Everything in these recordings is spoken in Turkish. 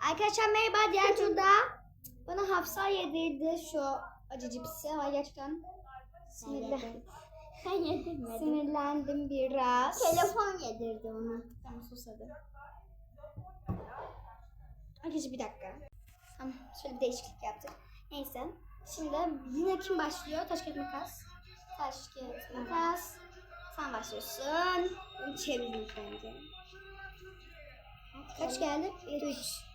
Arkadaşlar merhaba. Diğer turda bana Hafsa yedirdi şu acı cipsi. Ama gerçekten sinirli. Ben yedirmedim. sinirlendim biraz. Telefon yedirdi ona. Tamam sus hadi. Arkadaşlar bir dakika. Tamam şöyle bir değişiklik yaptık. Neyse. Şimdi yine kim başlıyor? Taş kağıt makas. Taş kağıt makas. Sen başlıyorsun. Çevireyim bence. Kaç geldi? Üç.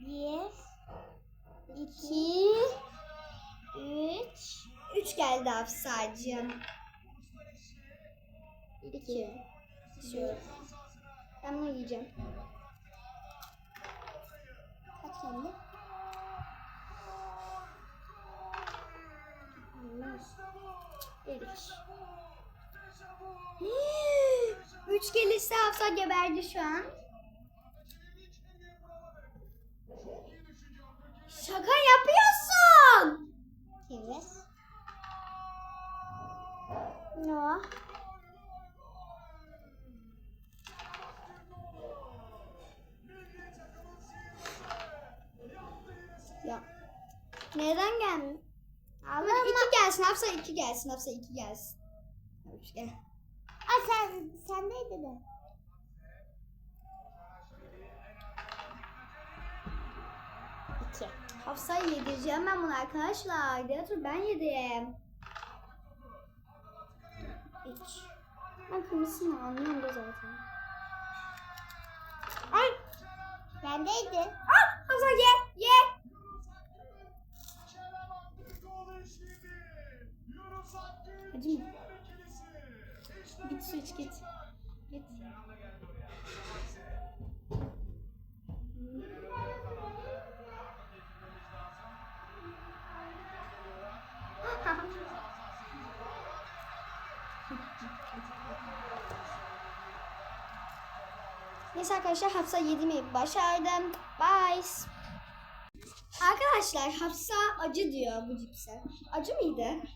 Bir, İki. Üç. Üç geldi Hafsa'cığım. İki. Şöyle. Ben bunu yiyeceğim. Kaç geldi? Üç. Üç gelirse Hafsa geberdi şu an. Şaka yapıyorsun. evet. Ne? Ya. Neden gelmiyor? Abi iki gelsin. Hafsa iki gelsin. Hafsa iki gelsin. Üç gel. Aa sen, sen neydi de? İki. Hafsa'yı yedireceğim ben bunu arkadaşlar. Diğer tur ben yedim. Üç. Ben kırmızısını anlıyorum da zaten. Ay! Bendeydi. Ah! Hafsa ye! Ye! Acı mı? Git su iç. Git. Neyse arkadaşlar Hafsa yedirmeyi başardım. Bye. Arkadaşlar Hafsa acı diyor bu cipse. Acı mıydı?